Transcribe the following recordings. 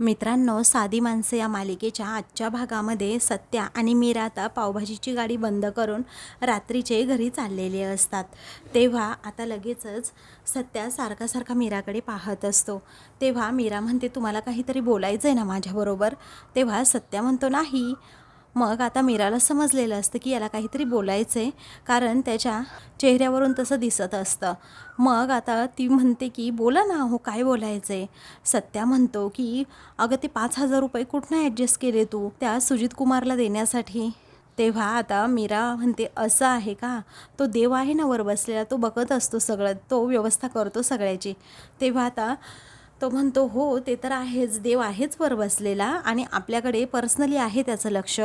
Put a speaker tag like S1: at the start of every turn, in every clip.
S1: मित्रांनो साधी माणसे या मालिकेच्या आजच्या भागामध्ये सत्या आणि मीरा आता पावभाजीची गाडी बंद करून रात्रीचे घरी चाललेले असतात. तेव्हा आता लगेचच सत्या सारखा सारखा मीराकडे पाहत असतो. तेव्हा मीरा म्हणते तुम्हाला काहीतरी बोलायचं आहे ना माझ्याबरोबर? तेव्हा सत्या म्हणतो नाही मग आता मीराला समजलेलं असतं की याला काहीतरी बोलायचं आहे कारण त्याच्या चेहऱ्यावरून तसं दिसत असतं. मग आता ती म्हणते की बोला ना हो काय बोलायचं आहे सत्या म्हणतो की अगं ते पाच हजार रुपये कुठनं ॲडजस्ट केले तू? त्या सुजित कुमारला देण्यासाठी. तेव्हा आता मीरा म्हणते असं आहे का? तो देव आहे ना वर बसलेला तो बघत असतो सगळं तो व्यवस्था करतो सगळ्याची. तेव्हा आता तो म्हणतो हो ते तर आहेच. देव आहेच वर बसलेला आणि आपल्याकडे पर्सनली आहे त्याचं लक्ष.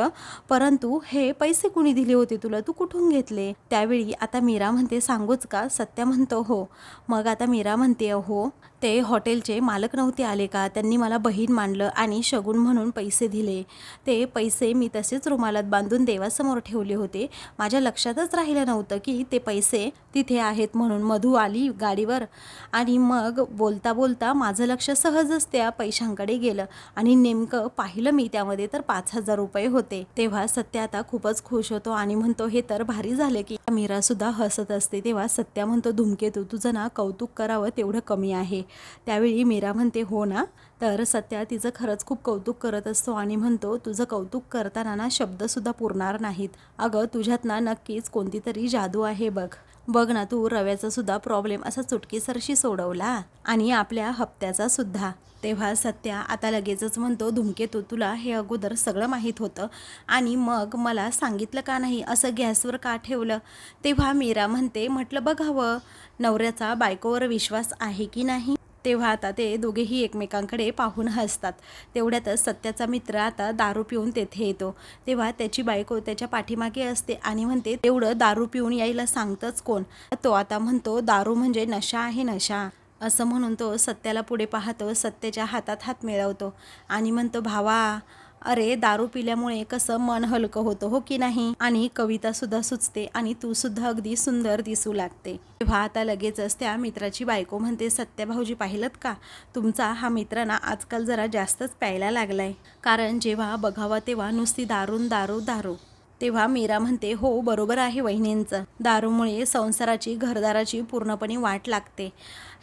S1: परंतु हे पैसे कुणी दिले होते तुला? तू कुठून घेतले? त्यावेळी आता मीरा म्हणते सांगूच का? सत्या म्हणतो हो. मग आता मीरा म्हणते हो ते हॉटेलचे मालक नव्हते आले का? त्यांनी मला बहीण मांडलं आणि शगुन म्हणून पैसे दिले. ते पैसे मी तसेच रुमालात बांधून देवासमोर ठेवले होते. माझ्या लक्षातच राहिलं नव्हतं की ते पैसे तिथे आहेत म्हणून मधू आली गाडीवर. आणि मग बोलता बोलता माझं लक्ष सहजच त्या पैशांकडे गेलं आणि नेमकं पाहिलं मी त्यामध्ये तर पाच हजार रुपये होते. तेव्हा सत्या आता खूपच खुश होतो आणि म्हणतो हे तर भारी झाले की. मीरा सुद्धा हसत असते तेव्हा सत्या म्हणतो धुमकेतू तुझं ना कौतुक करावं तेवढं कमी आहे. त्यावेळी मीरा म्हणते हो ना. तर सत्या तिचं खरंच खूप कौतुक करत असतो आणि म्हणतो तुझं कौतुक करताना ना शब्दसुद्धा पुरणार नाहीत. अगं तुझ्यात ना नक्कीच कोणती तरी जादू आहे बघ. बघ ना तू रव्याचा सुद्धा प्रॉब्लेम असा चुटकीसरशी सोडवला आणि आपल्या हप्त्याचा सुद्धा. तेव्हा सत्या आता लगेचच म्हणतो धुमकेतू तुला हे अगोदर सगळं माहीत होतं आणि मग मला सांगितलं का नाही? असं गॅसवर का ठेवलं? तेव्हा मीरा म्हणते म्हटलं बघावं नवऱ्याचा बायकोवर विश्वास आहे की नाही? तेव्हा आता ते दोघेही एकमेकांकडे पाहून हसतात. तेवढ्यातच सत्याचा मित्र आता दारू पिऊन तेथे येतो. तेव्हा त्याची बायको त्याच्या पाठीमागे असते आणि म्हणते तेवढं दारू पिऊन यायला सांगतच कोण? तो आता म्हणतो दारू म्हणजे नशा आहे नशा. असं म्हणून तो सत्याला पुढे पाहतो सत्याच्या हातात हात मिळवतो आणि म्हणतो भावा अरे दारू पिल्यामुळे कसं मन हलकं होतं हो की नाही? आणि कविता सुद्धा सुचते आणि तू सुद्धा अगदी सुंदर दिसू लागते. तेव्हा आता लगेचच त्या मित्राची बायको म्हणते सत्या भाऊजी पाहिलं का? तुमचा हा मित्र ना आजकाल जरा जास्तच प्यायला लागलाय. कारण जेव्हा बघावा तेव्हा नुसती दारून दारू दारू. तेव्हा मीरा म्हणते हो बरोबर आहे वहिनींचं. दारूमुळे संसाराची घरदाराची पूर्णपणे वाट लागते.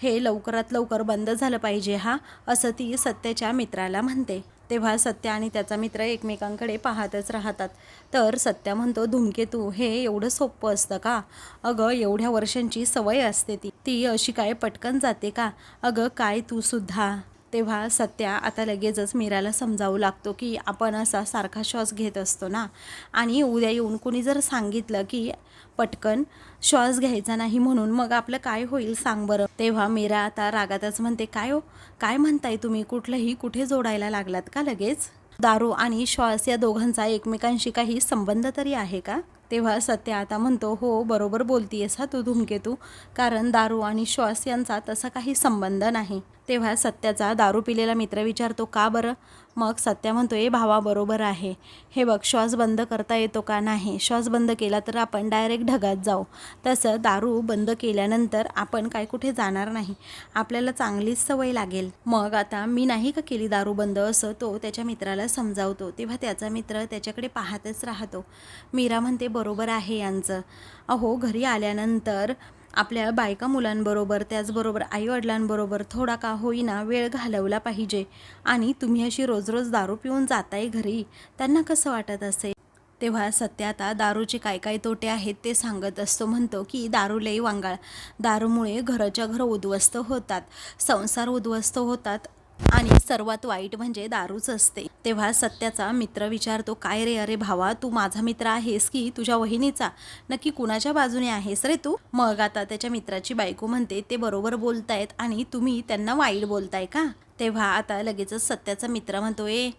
S1: हे लवकरात लवकर बंद झालं पाहिजे हा? असं ती सत्याच्या मित्राला म्हणते. तेव्हा सत्या आणि त्याचा मित्र एकमेकांकडे पाहतच राहतात. तर सत्या म्हणतो धूमकेतू हे एवढं सोपं असतं का? अगं एवढ्या वर्षांची सवय असते ती. ती अशी काय पटकन जाते का? अगं काय तू सुद्धा? तेव्हा सत्या आता लगेचच मीराला समजावू लागतो की आपण असा सारखा श्वास घेत असतो ना. आणि उद्या येऊन कुणी जर सांगितलं की पटकन श्वास घ्यायचा नाही म्हणून मग आपलं काय होईल सांग बरं. तेव्हा मीरा आता रागातच म्हणते काय हो? काय म्हणताय तुम्ही? कुठलंही कुठे जोडायला लागलात का लगेच? दारू आणि श्वास या दोघांचा एकमेकांशी काही संबंध तरी आहे का? तेव्हा सत्या आता म्हणतो हो बरोबर बोलतीयस हा तू धूमकेतू. कारण दारू आणि श्वास यांचा तसा काही संबंध नाही. तेव्हा सत्याचा दारू पिलेला मित्र विचारतो का बरं? मग सत्या म्हणतो ए भावा बरोबर आहे. हे बघ श्वास बंद करता येतो का नाही? श्वास बंद केला तर आपण डायरेक्ट ढगात जाऊ. तसं दारू बंद केल्यानंतर आपण काय कुठे जाणार नाही. आपल्याला चांगलीच सवय लागेल. मग आता मी नाही का केली दारू बंद असं? तो त्याच्या मित्राला समजावतो. तेव्हा त्याचा मित्र त्याच्याकडे पाहतच राहतो. मीरा म्हणते बरोबर आहे यांचं. अहो घरी आल्यानंतर आपल्या बायका मुलांबरोबर त्याचबरोबर आईवडिलांबरोबर थोडा का होईना वेळ घालवला पाहिजे. आणि तुम्ही अशी रोज रोज दारू पिऊन जाताय घरी त्यांना कसं वाटत असेल? तेव्हा सत्या आता दारूचे काय काय तोटे आहेत ते सांगत असतो. म्हणतो की दारू लई वांगाळ. दारूमुळे घराच्या घर उद्ध्वस्त होतात. संसार उद्ध्वस्त होतात आणि सर्वात वाईट म्हणजे दारूच असते. तेव्हा सत्याचा मित्र विचारतो काय रे अरे भावा तू माझा मित्र आहेस की तुझ्या वहिनीचा? नक्की कुणाच्या बाजूने आहेस रे तू? मग आता त्याच्या मित्राची बायको म्हणते ते बरोबर बोलतायत आणि तुम्ही त्यांना वाईट बोलताय का? तेव्हा आता लगेचच सत्याचा मित्र म्हणतो ए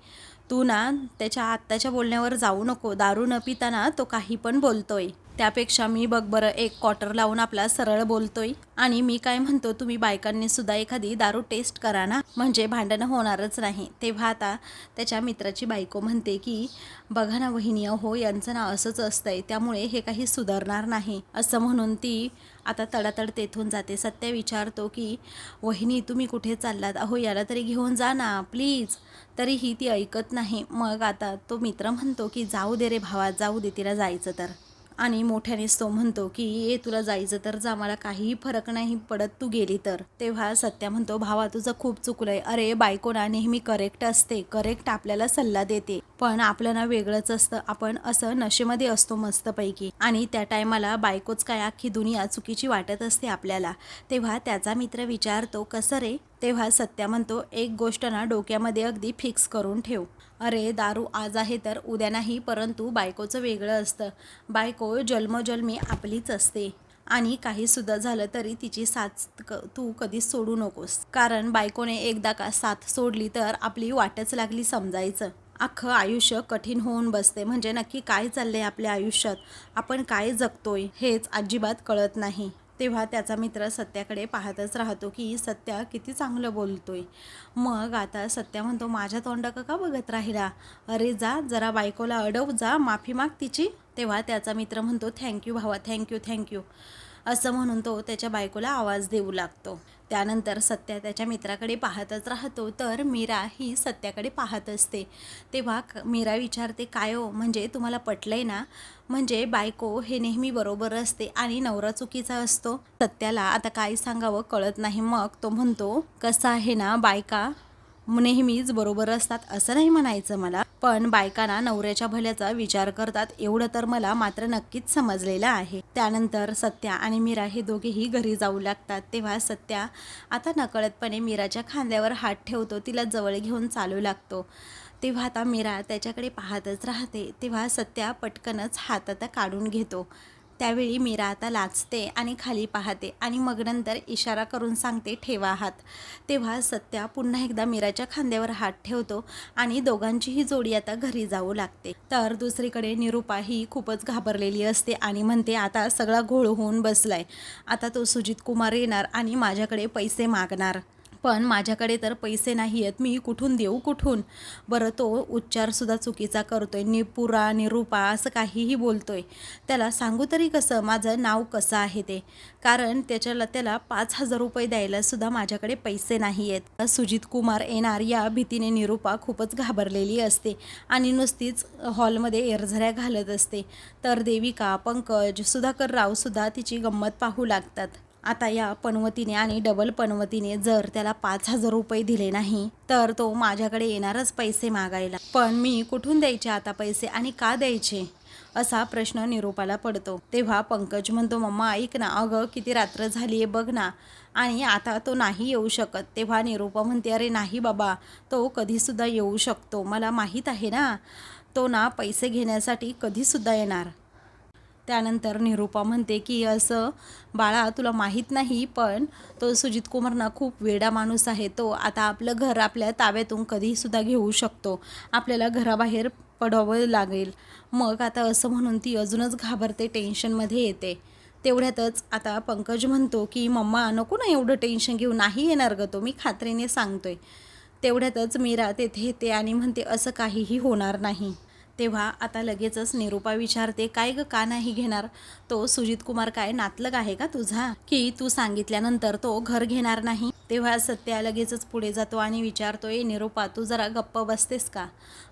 S1: तू ना त्याच्या आत्ताच्या बोलण्यावर जाऊ नको. दारू न पिताना तो काही पण बोलतोय. त्यापेक्षा मी बघ बरं एक क्वार्टर लावून आपला सरळ बोलतोय. आणि मी काय म्हणतो तुम्ही बायकांनी सुद्धा एखादी दारू टेस्ट करा ना. म्हणजे भांडणं होणारच नाही. तेव्हा आता त्याच्या मित्राची बायको म्हणते की बघा ना वहिनी हो यांचं नाव असंच असतंय. त्यामुळे हे काही सुधारणार नाही. असं म्हणून ती आता तडातड तेथून जाते. सत्य विचारतो की वहिनी तुम्ही कुठे चाललात? अहो याला तरी घेऊन जा ना प्लीज तरीही ती ऐकत नाही. मग आता तो मित्र म्हणतो की जाऊ दे रे भावा जाऊ दे तिला जायचं तर. आणि मोठ्यानेच तो म्हणतो की ए तुला जायचं तर जा मला काहीही फरक नाही पडत तू गेली तर. तेव्हा सत्या म्हणतो भावा तुझं खूप चुकलंय. अरे बायको ना नेहमी करेक्ट असते करेक्ट आपल्याला सल्ला देते. पण आपलं ना वेगळंच असतं. आपण असं नशेमध्ये असतो मस्तपैकी. आणि त्या टायमाला बायकोच काय अख्खी दुनिया चुकीची वाटत असते आपल्याला. तेव्हा त्याचा मित्र विचारतो कसं रे? तेव्हा सत्या म्हणतो एक गोष्ट ना डोक्यामध्ये अगदी फिक्स करून ठेव. अरे दारू आज आहे तर उद्या नाही परंतु बायकोचं वेगळं असतं. बायको जन्मजन्मी आपलीच असते. आणि काही सुद्धा झालं तरी तिची साथ क तू कधीच सोडू नकोस. कारण बायकोने एकदा का साथ सोडली तर आपली वाटच लागली समजायचं. अख्खं आयुष्य कठीण होऊन बसते. म्हणजे नक्की काय चाललंय आपल्या आयुष्यात? आपण काय जगतोय? हेच अजिबात कळत नाही. तेव्हा त्याचा मित्र सत्याकडे पाहतच राहतो की सत्या किती चांगलं बोलतोय. मग आता सत्या म्हणतो माझ्या तोंडाक का बघत राहिला? अरे जा जरा बायकोला अडव जा माफी माग तिची. तेव्हा त्याचा मित्र म्हणतो थँक्यू भावा थँक्यू थँक्यू. असं म्हणून तो त्याच्या बायकोला आवाज देऊ लागतो. त्यानंतर सत्या त्याच्या मित्राकडे पाहतच राहतो. तर मीरा ही सत्याकडे पाहत असते. तेव्हा क- मीरा विचारते काय हो? म्हणजे तुम्हाला पटलंय ना? म्हणजे बायको हे नेहमी बरोबर असते आणि नवरा चुकीचा असतो. सत्याला आता काय सांगावं कळत नाही. मग तो म्हणतो कसं आहे ना बायका नेहमीच बरोबर असतात असं नाही म्हणायचं मला. पण बायकांना नवऱ्याच्या भल्याचा विचार करतात एवढं तर मला मात्र नक्कीच समजलेलं आहे. त्यानंतर सत्या आणि मीरा हे दोघेही घरी जाऊ लागतात. तेव्हा सत्या आता नकळतपणे मीराच्या खांद्यावर हात ठेवतो. तिला जवळ घेऊन चालू लागतो. तेव्हा आता मीरा त्याच्याकडे पाहतच राहते. तेव्हा सत्या पटकनच हात आता काढून घेतो. त्यावेळी मीरा आता लाचते आणि खाली पाहते आणि मग नंतर इशारा करून सांगते ठेवा हात. तेव्हा सत्या पुन्हा एकदा मीराच्या खांद्यावर हात ठेवतो आणि दोघांचीही जोडी आता घरी जाऊ लागते. तर दुसरीकडे निरुपा ही खूपच घाबरलेली असते आणि म्हणते आता सगळा घोळ होऊन बसलाय. आता तो सुजित कुमार येणार आणि माझ्याकडे पैसे मागणार. पण माझ्याकडे तर पैसे नाही आहेत मी कुठून देऊ कुठून? बरं तो उच्चारसुद्धा चुकीचा करतो आहे निपुरा निरूपा असं काहीही बोलतो आहे त्याला सांगू तरी कसं? माझं नाव कसं आहे ते? कारण त्याच्याला त्याला पाच हजार रुपये द्यायला सुद्धा माझ्याकडे पैसे नाही आहेत सुजित कुमार येणार या भीतीने निरूपा खूपच घाबरलेली असते आणि नुसतीच हॉलमध्ये एरझऱ्या घालत असते. तर देविका पंकज सुधाकर रावसुद्धा तिची गंमत पाहू लागतात. आता या पनवतीने आणि डबल पनवतीने जर त्याला पाच हजार रुपये दिले नाही तर तो माझ्याकडे येणारच पैसे मागायला. पण मी कुठून द्यायचे आता पैसे आणि का द्यायचे? असा प्रश्न निरूपाला पडतो. तेव्हा पंकज म्हणतो मम्मा ऐक ना अगं किती रात्र झाली आहे बघ ना. आणि आता तो नाही येऊ शकत. तेव्हा निरूपा म्हणते अरे नाही बाबा तो कधीसुद्धा येऊ शकतो. मला माहीत आहे ना तो ना पैसे घेण्यासाठी कधीसुद्धा येणार. त्यानंतर निरूपा म्हणते की असं बाळा तुला माहीत नाही पण तो सुजित कुमार ना खूप वेडा माणूस आहे. तो आता आपलं घर आपल्या ताब्यातून कधीसुद्धा घेऊ शकतो. आपल्याला घराबाहेर पडावं लागेल. मग आता असं म्हणून ती अजूनच घाबरते टेन्शनमध्ये येते. तेवढ्यातच आता पंकज म्हणतो की मम्मा नको ना एवढं टेन्शन घेऊ. नाही येणार ग तो. मी खात्रीने सांगतोय. तेवढ्यातच मीरा तेथे येते आणि म्हणते असं काहीही होणार नाही. तेव्हा आता लगेचच निरूपा विचारते काय ग का नाही घेणार? तो सुजित कुमार काय नातलग आहे का तुझा? की तू सांगितल्यानंतर तो घर घेणार नाही. तेव्हा सत्या लगेचच पुढे जातो आणि विचारतो ए निरूपा तू जरा गप्प बसतेस का?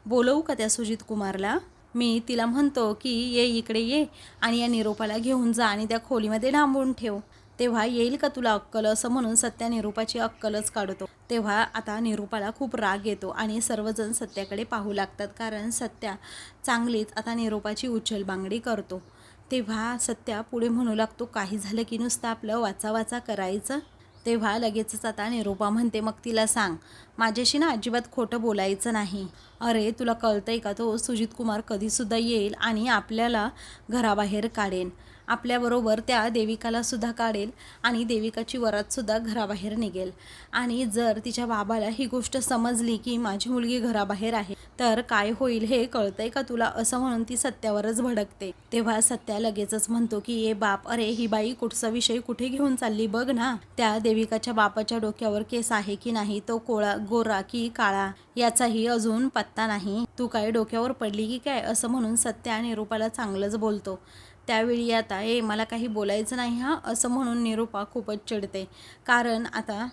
S1: बोलवू का त्या सुजित कुमारला? मी तिला म्हणतो की ये इकडे ये आणि या निरोपाला घेऊन जा आणि त्या खोलीमध्ये डांबून ठेव. तेव्हा येईल का तुला अक्कल असं म्हणून सत्या निरूपाची अक्कलच काढतो. तेव्हा आता निरूपाला खूप राग येतो आणि सर्वजण सत्याकडे पाहू लागतात कारण सत्या चांगलीच आता निरूपाची उचलबांगडी करतो. तेव्हा सत्या पुढे म्हणू लागतो काही झालं की नुसतं आपलं वाचा वाचा करायचं? तेव्हा लगेचच आता निरूपा म्हणते मग तिला सांग माझ्याशी ना अजिबात खोटं बोलायचं नाही. अरे तुला कळतंय का तो सुजित कुमार कधीसुद्धा येईल आणि आपल्याला घराबाहेर काढेन. आपल्याबरोबर त्या देविकाला सुद्धा काढेल आणि देविकाची वरातसुद्धा घराबाहेर निघेल. आणि जर तिच्या बाबाला ही गोष्ट समजली की माझी मुलगी घराबाहेर आहे तर काय होईल हे कळतंय का तुला असं म्हणून ती सत्यावरच भडकते. तेव्हा सत्या लगेचच म्हणतो की ए बाप अरे ही बाई कुठचा विषय कुठे घेऊन चालली बघ ना. त्या देविकाच्या बापाच्या डोक्यावर केस आहे की नाही तो कोळा गोरा की काळा याचाही अजून पत्ता नाही. तू काय डोक्यावर पडली की काय? असं म्हणून सत्या आणि रूपाला चांगलंच बोलतो. त्यावेळी आता ए मला काही बोलायचं नाही हां असं म्हणून निरूपा खूपच चिडते. कारण आता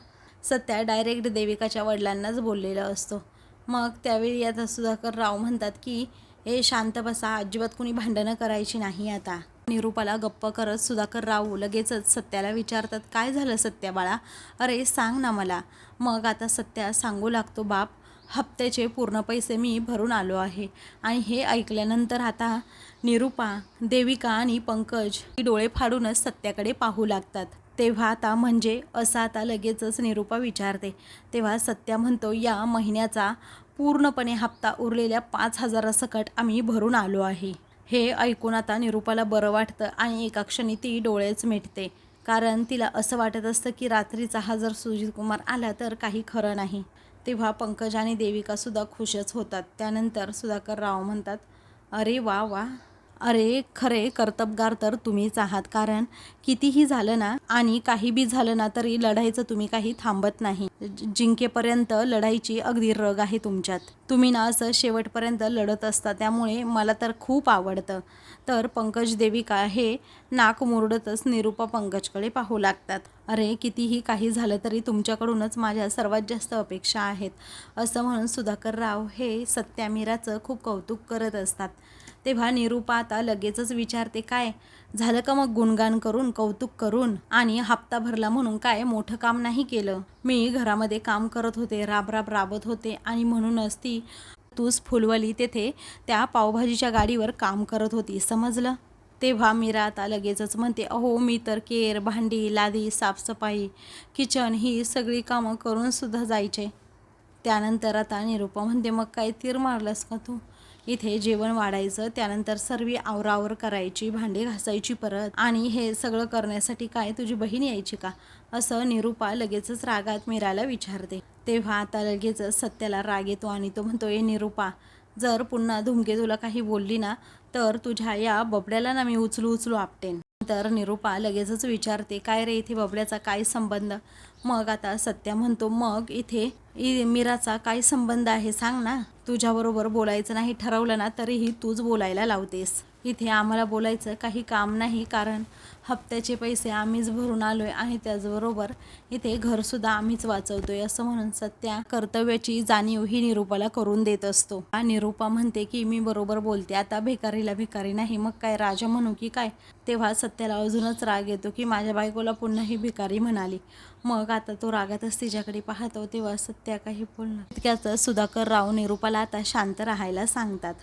S1: सत्या डायरेक्ट देविकाच्या वडिलांनाच बोललेला असतो. मग त्यावेळी आता सुधाकर राव म्हणतात की ए शांत बसा अजिबात कुणी भांडणं करायची नाही आता. निरूपाला गप्प करत सुधाकर राव लगेचच सत्याला विचारतात काय झालं सत्या बाळा? अरे सांग ना मला. मग आता सत्या सांगू लागतो बाप हप्त्याचे पूर्ण पैसे मी भरून आलो आहे आणि हे ऐकल्यानंतर आता निरूपा देविका आणि पंकज ही डोळे फाडूनच सत्याकडे पाहू लागतात. तेव्हा आता म्हणजे असं आता लगेचच निरूपा विचारते. तेव्हा सत्या म्हणतो या महिन्याचा पूर्णपणे हप्ता उरलेल्या पाच हजारासकट आम्ही भरून आलो आहे. हे ऐकून आता निरूपाला बरं वाटतं आणि एका क्षणी ती डोळेच मिटते. कारण तिला असं वाटत असतं की रात्रीचा हा जर सुजित कुमार आला तर काही खरं नाही. तेव्हा पंकज आणि देविकासुद्धा खुशच होतात. त्यानंतर सुधाकर राव म्हणतात अरे वा वा अरे खरे कर्तबगार तर तुम्हीच आहात. कारण कितीही झालं ना आणि काही बी झालं ना तरी लढाईचं तुम्ही काही थांबत नाही. जिंकेपर्यंत लढाईची अगदी रग आहे तुमच्यात. तुम्ही ना असं शेवटपर्यंत लढत असता त्यामुळे मला तर खूप आवडतं. तर पंकज देविका हे नाक मुरडतच निरूपा पंकजकडे पाहू लागतात. अरे कितीही काही झालं तरी तुमच्याकडूनच माझ्या सर्वात जास्त अपेक्षा आहेत. असं म्हणून सुधाकर राव हे सत्यामीराचं खूप कौतुक करत असतात. तेव्हा निरूपा आता लगेचच विचारते काय? झालं का मग गुणगान करून कौतुक करून? आणि हप्ता भरला म्हणून काय मोठं काम नाही केलं मी घरामध्ये काम करत होते राबराब राबत होते आणि म्हणूनच ती तूच फुलवली तेथे त्या पावभाजीच्या गाडीवर काम करत होती. समजलं? तेव्हा मीरा आता लगेचच म्हणते अहो मी तर केर भांडी लादी साफसफाई किचन ही सगळी कामं करून सुद्धा जायचे. त्यानंतर आता निरूपा म्हणते मग काय तीर मारलंस का तू? इथे जेवण वाढायचं त्यानंतर सर्व आवरावर करायची भांडी घासायची परत. आणि हे सगळं करण्यासाठी काय तुझी बहीण यायची का? असं निरूपा लगेचच रागात मीराला विचारते. तेव्हा आता लगेचच सत्याला राग येतो आणि तो म्हणतो ए निरूपा जर पुन्हा धुमके तुला काही बोलली ना तर तुझ्या या बबड्याला ना मी उचलू उचलू आपटेन. तर निरूपा लगेचच विचारते काय रे इथे बबड्याचा काय संबंध? मग आता सत्या म्हणतो मग इथे मीराचा काय संबंध आहे सांग ना. तुझ्याबरोबर बोलायचं नाही ठरवलं ना तरीही तूच बोलायला लावतेस. इथे आम्हाला बोलायचं काही काम नाही कारण हप्त्याचे पैसे आम्हीच भरून आलो आहे आणि त्याचबरोबर इथे घरसुद्धा आम्हीच वाचवतोय असं म्हणून सत्या कर्तव्याची जाणीव ही निरूपाला करून देत असतो. हा निरूपा म्हणते की मी बरोबर बोलते. आता भिकारीला भिकारी नाही. मग काय राजा म्हणू की काय? तेव्हा सत्याला अजूनच राग येतो की माझ्या बायकोला पुन्हा ही भिकारी म्हणाली. मग आता तो रागातच तिच्याकडे पाहतो. तेव्हा सत्या काही बोलणार. इतक्याच सुधाकर राव निरूपाला आता शांत राहायला सांगतात.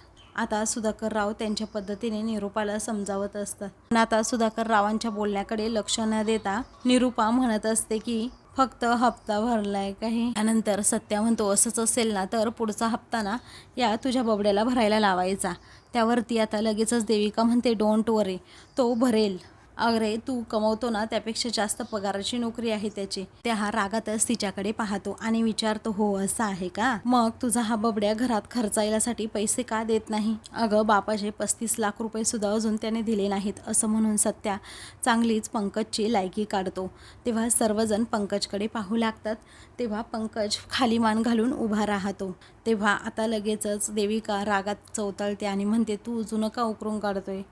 S1: आता सुधाकर राव त्यांच्या पद्धतीने निरूपाला समजावत असतात. पण आता सुधाकर रावांच्या बोलण्याकडे लक्ष न देता निरूपा म्हणत असते की फक्त हप्ता भरलाय काही. त्यानंतर सत्या म्हणतो असंच असेल ना तर पुढचा हप्ता ना या तुझ्या बबड्याला भरायला लावायचा. त्यावरती आता लगेचच देविका म्हणते डोंट वरे तो भरेल. अरे तू कमवतो ना त्यापेक्षा जास्त पगाराची नोकरी आहे त्याची. त्या हा रागातच तिच्याकडे पाहतो आणि विचारतो हो असं आहे का? मग तुझा हा बबड्या घरात खर्चायलासाठी पैसे का देत नाही? अगं बापाचे पस्तीस लाख रुपये सुद्धा अजून त्याने दिले नाहीत असं म्हणून सत्या चांगलीच पंकजची लायकी काढतो. तेव्हा सर्वजण पंकजकडे पाहू लागतात. तेव्हा पंकज खाली मान घालून उभा राहतो. तेव्हा आता लगेचच देविका रागात चौतळते आणि म्हणते तू जुनं का उकरून काढतोय?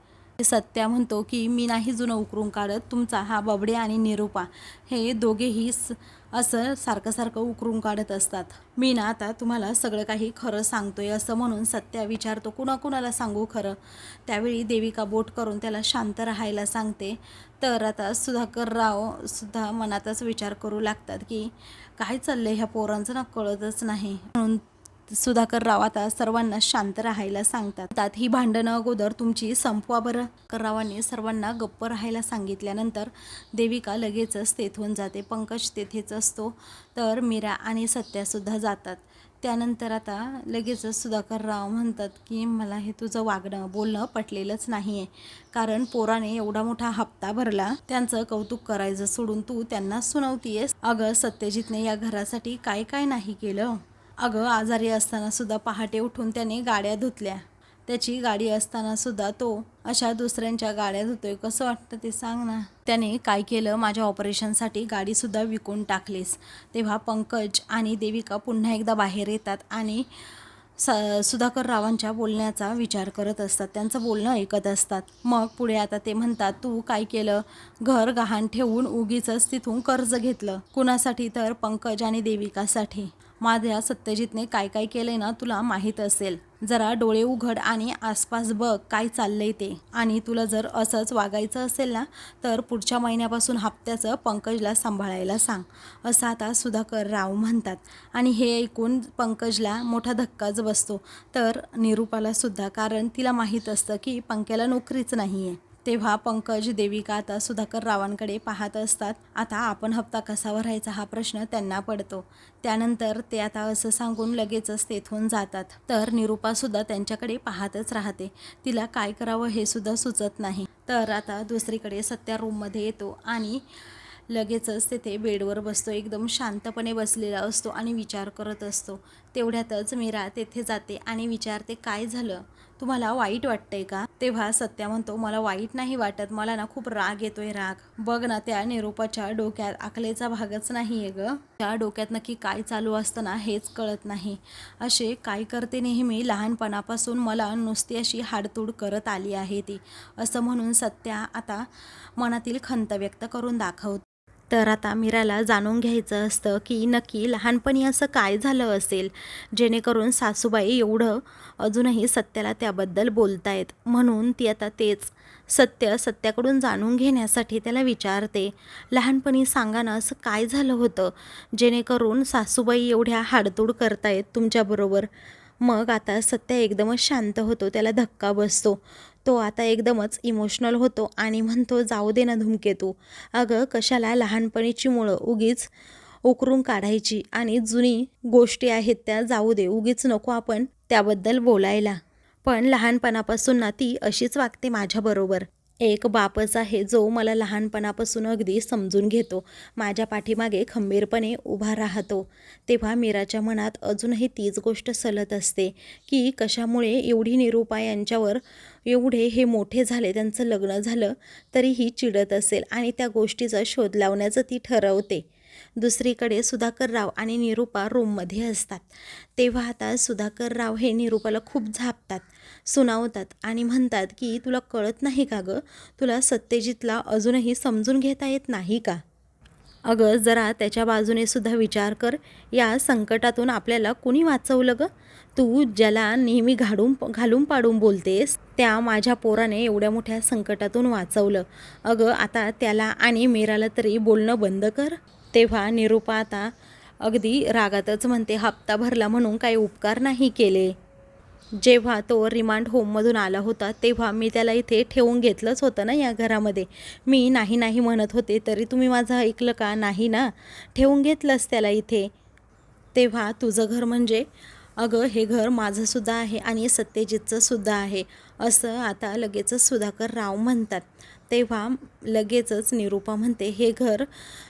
S1: सत्या म्हणतो की मी नाही जुनं उकरून काढत तुमचा हा बबडे आणि निरूपा हे दोघेही स- असं सारखं सारखं उकरून काढत असतात. मी ना आता तुम्हाला सगळं काही खरं सांगतोय असं म्हणून सत्या विचारतो कुणाकुणाला सांगू खरं? त्यावेळी देविका बोट करून त्याला शांत राहायला सांगते. तर आता सुधाकर राव सुद्धा मनातच विचार करू लागतात की काय चाललंय ह्या पोरांचं ना कळतच नाही. म्हणून सुधाकर राव आता सर्वांना शांत राहायला सांगतात. त्यात ही भांडणं अगोदर तुमची संपवा बरं रावांनी सर्वांना गप्प राहायला सांगितल्यानंतर देविका लगेचच तेथून जाते. पंकज तेथेच असतो. तर मीरा आणि सत्यासुद्धा जातात. त्यानंतर आता लगेचच सुधाकर राव म्हणतात की मला हे तुझं वागणं बोलणं पटलेलंच नाही आहे कारण पोराने एवढा मोठा हप्ता भरला त्यांचं कौतुक करायचं सोडून तू त्यांना सुनावतीयस. अगं सत्यजितने या घरासाठी काय काय नाही केलं? अगं आजारी असताना सुद्धा पहाटे उठून त्याने गाड्या धुतल्या. त्याची गाडी असताना सुद्धा तो अशा दुसऱ्यांच्या गाड्या धुतोय. कसं वाटतं ते सांग ना. त्याने काय केलं? माझ्या ऑपरेशनसाठी गाडीसुद्धा विकून टाकलीस. तेव्हा पंकज आणि देविका पुन्हा एकदा बाहेर येतात आणि स सुधाकर रावांच्या बोलण्याचा विचार करत असतात. त्यांचं बोलणं ऐकत असतात. मग पुढे आता ते म्हणतात तू काय केलं? घर गहाण ठेवून उगीच तिथून कर्ज घेतलं. कुणासाठी तर पंकज आणि देविकासाठी. माझ्या सत्यजितने काय काय केलंय ना तुला माहीत असेल. जरा डोळे उघड आणि आसपास बघ काय चाललंय ते. आणि तुला जर असंच वागायचं असेल ना तर पुढच्या महिन्यापासून हप्त्याचं पंकजला सांभाळायला सांग. असं आता सुधाकर राव म्हणतात. आणि हे ऐकून पंकजला मोठा धक्काच बसतो. तर निरूपालासुद्धा कारण तिला माहीत असतं की पंक्याला नोकरीच नाही आहे तेव्हा पंकज देविका आता सुधाकर रावांकडे पाहत असतात. आता आपण हप्ता कसा भरायचा हा प्रश्न त्यांना पडतो. त्यानंतर ते आता असं सांगून लगेचच तेथून जातात. तर निरूपासुद्धा त्यांच्याकडे पाहतच राहते. तिला काय करावं हे सुद्धा सुचत नाही. तर आता दुसरीकडे सत्या रूममध्ये येतो आणि लगेचच तेथे बेडवर बसतो. एकदम शांतपणे बसलेला असतो आणि विचार करत असतो. तेवढ्यातच मीरा तेथे जाते आणि विचारते काय झालं? तुम्हाला वाईट वाटतंय का? तेव्हा सत्या म्हणतो मला वाईट नाही वाटत. मला ना खूप राग येतोय राग. बघ ना त्या निरूपाच्या डोक्यात आकलेचा भागच नाही आहे ग. त्या डोक्यात नक्की काय चालू असतं ना हेच कळत नाही. असे काय करते नेहमी लहानपणापासून मला नुसती अशी हाडतूड करत आली आहे ती. असं म्हणून सत्या आता मनातील खंत व्यक्त करून दाखवते. तर आता मीराला जाणून घ्यायचं असतं की नक्की लहानपणी असं काय झालं असेल? जेणेकरून सासूबाई एवढं अजूनही सत्याला त्याबद्दल बोलतायत. म्हणून ती आता तेच सत्य सत्याकडून जाणून घेण्यासाठी त्याला विचारते लहानपणी सांगा ना असं काय झालं होतं? जेणेकरून सासूबाई एवढ्या हाडतूड करतायत तुमच्याबरोबर. मग आता सत्या एकदमच शांत होतो त्याला धक्का बसतो. तो आता एकदमच इमोशनल होतो आणि म्हणतो जाऊ दे ना धूमकेतू. अगं कशाला लहानपणीची मुळं उगीच उकरून काढायची आणि जुनी गोष्टी आहेत त्या जाऊ दे उगीच नको आपण त्याबद्दल बोलायला. पण लहानपणापासून ना ती अशीच वागते माझ्याबरोबर. एक बापच आहे जो मला लहानपणापासून अगदी समजून घेतो. माझ्या पाठीमागे खंबीरपणे उभा राहतो. तेव्हा मीराच्या मनात अजूनही तीच गोष्ट सलत असते की कशामुळे एवढी निरूपा यांच्यावर एवढे हे मोठे झाले त्यांचं लग्न झालं तरीही चिडत असेल आणि त्या गोष्टीचा शोध लावण्याचं ती ठरवते. दुसरीकडे सुधाकर राव आणि निरूपा रूममध्ये असतात. तेव्हा आता सुधाकर राव हे निरूपाला खूप झापतात सुनावतात आणि म्हणतात की तुला कळत नाही का गं? तुला सत्यजितला अजूनही समजून घेता येत नाही का? अगं जरा त्याच्या बाजूने सुद्धा विचार कर. या संकटातून आपल्याला कुणी वाचवलं गं? तू ज्याला नेहमी घाडून घालून पाडून बोलतेस त्या माझ्या पोराने एवढ्या मोठ्या संकटातून वाचवलं. अगं आता त्याला आणि मेराला तरी बोलणं बंद कर. तेव्हा निरूपा आता अगदी रागातच म्हणते हप्ता भरला म्हणून काही उपकार नाही केले. जेव्हा तो रिमांड होममधून आला होता तेव्हा मी त्याला इथे ठेवून घेतलंच होतं ना या घरामध्ये. मी नाही नाही म्हणत होते तरी तुम्ही माझं ऐकलं का? नाही ना ठेवून घेतलंच त्याला इथे. तेव्हा तुझं घर म्हणजे अगं हे घर माझंसुद्धा आहे आणि सत्यजितचंसुद्धा आहे असं आता लगेचच सुधाकर राव म्हणतात. तेव्हा लगेचच निरूपा म्हणते हे घर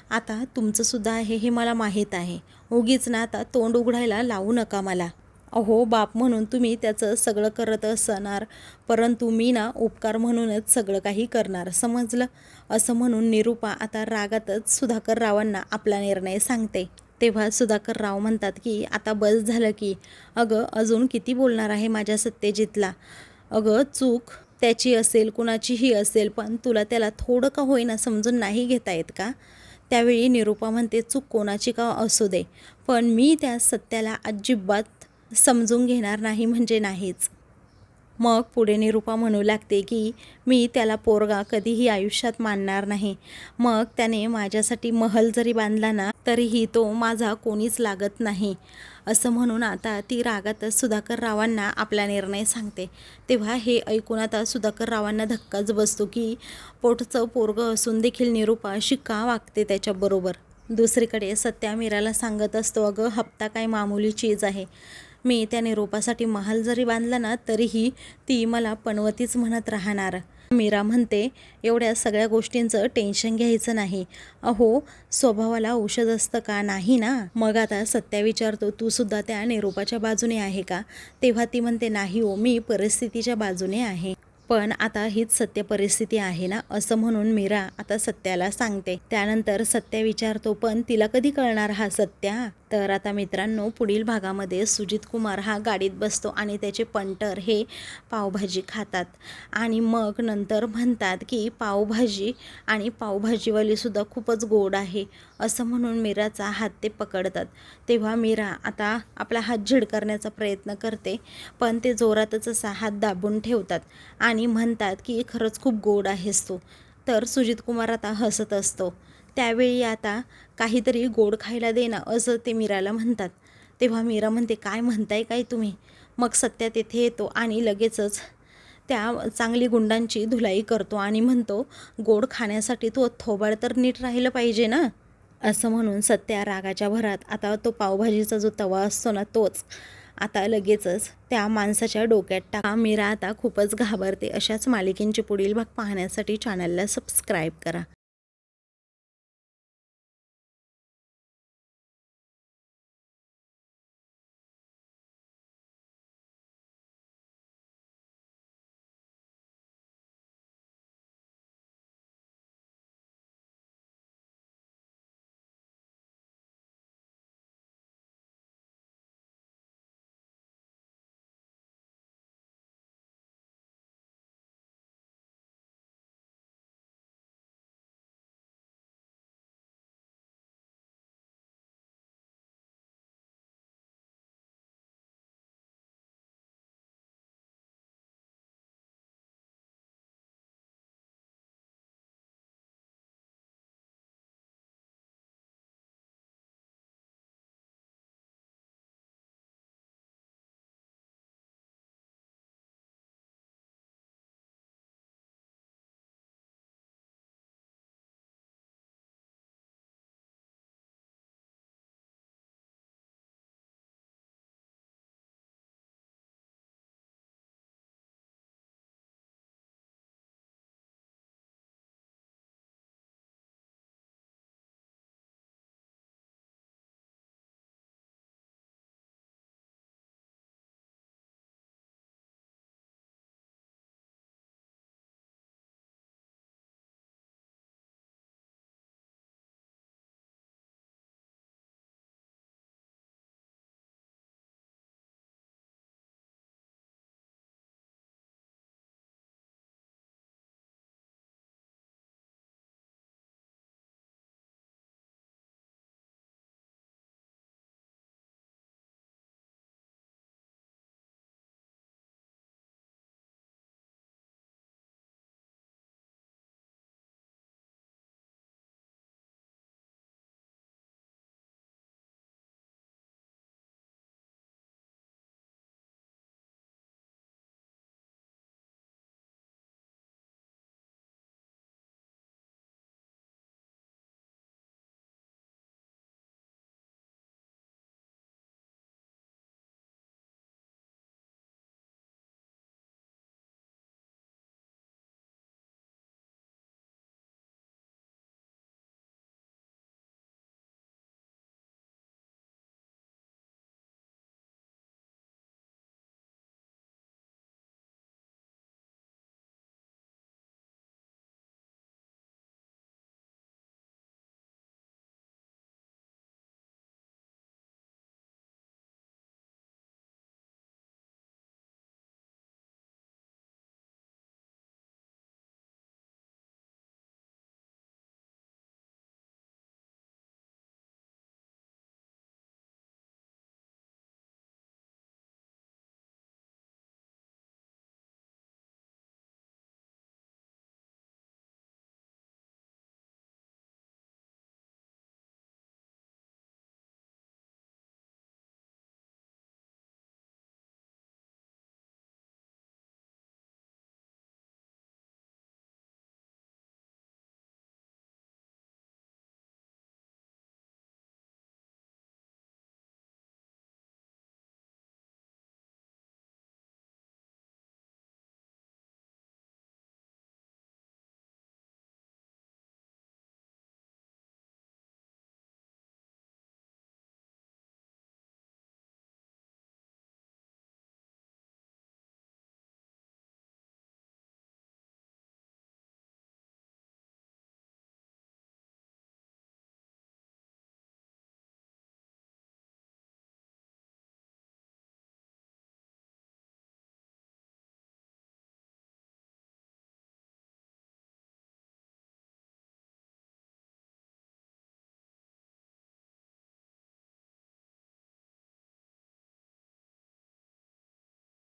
S1: आता तुमचंसुद्धा आहे हे मला माहीत आहे. उगीच ना आता तोंड उघडायला लावू नका मला. अहो बाप म्हणून तुम्ही त्याचं सगळं करत असणार परंतु मी ना उपकार म्हणूनच सगळं काही करणार समजलं? असं म्हणून निरूपा आता रागातच सुधाकर रावांना आपला निर्णय सांगते. तेव्हा सुधाकर राव म्हणतात की आता बस झालं की अगं अजून किती बोलणार आहे माझ्या सत्यजितला? अगं चूक त्याची असेल कुणाचीही असेल पण तुला त्याला थोडं का होईना समजून नाही घेता येत का? त्यावेळी निरूपा म्हणते चूक कोणाची का असू दे पण मी त्या सत्याला अजिबात समजून घेणार नाही म्हणजे नाहीच. मग पुढे निरूपा म्हणू लागते की मी त्याला पोरगा कधीही आयुष्यात मानणार नाही. मग त्याने माझ्यासाठी महल जरी बांधला ना तरीही तो माझा कोणीच लागत नाही. असं म्हणून आता ती रागातच सुधाकर रावांना आपला निर्णय सांगते. तेव्हा हे ऐकून आता सुधाकर रावांना धक्काच बसतो की पोटचं पोरगं असून देखील निरूपा अशी का वागते त्याच्याबरोबर दुसरीकडे सत्या मीराला सांगत असतो अगं हप्ता काय मामूली चीज आहे. मी त्या निरोपासाठी महाल जरी बांधला ना तरीही ती मला पणवतीच म्हणत राहणार. मीरा म्हणते एवढ्या सगळ्या गोष्टींचं टेन्शन घ्यायचं नाही. अहो स्वभावाला औषध असतं का? नाही ना? मग आता सत्या विचारतो तू सुद्धा त्या निरोपाच्या बाजूने आहे का? तेव्हा ती म्हणते नाही हो मी परिस्थितीच्या बाजूने आहे. पण आता हीच सत्य परिस्थिती आहे ना? असं म्हणून मीरा आता सत्याला सांगते. त्यानंतर सत्या विचारतो पण तिला कधी कळणार हा सत्या? तर आता मित्रांनो पुढील भागामध्ये सुजित कुमार हा गाडीत बसतो आणि त्याचे पंटर हे पावभाजी खातात. आणि मग नंतर म्हणतात की पावभाजी आणि पावभाजीवालीसुद्धा खूपच गोड आहे असं म्हणून मीराचा हात ते पकडतात. तेव्हा मीरा आता आपला हात झिडकारण्याचा प्रयत्न करते पण ते जोरातच असा हात दाबून ठेवतात आणि म्हणतात की खरंच खूप गोड आहेस तू. तर सुजित कुमार आता हसत असतो. त्यावेळी आता काहीतरी गोड खायला दे ना असं ते मीराला म्हणतात. तेव्हा मीरा म्हणते काय म्हणताय काय तुम्ही? मग सत्या तेथे येतो आणि लगेचच त्या चांगली गुंडांची धुलाई करतो आणि म्हणतो गोड खाण्यासाठी तू थोबाड तर नीट राहिलं पाहिजे ना? असं म्हणून सत्या रागाच्या भरात आता तो पावभाजीचा जो तवा असतो ना तोच आता लगेचच त्या माणसाच्या डोक्यात टाका. मीरा आता खूपच घाबरते. अशाच मालिकेंचे पुढील भाग पाहण्यासाठी चॅनलला सबस्क्राईब करा.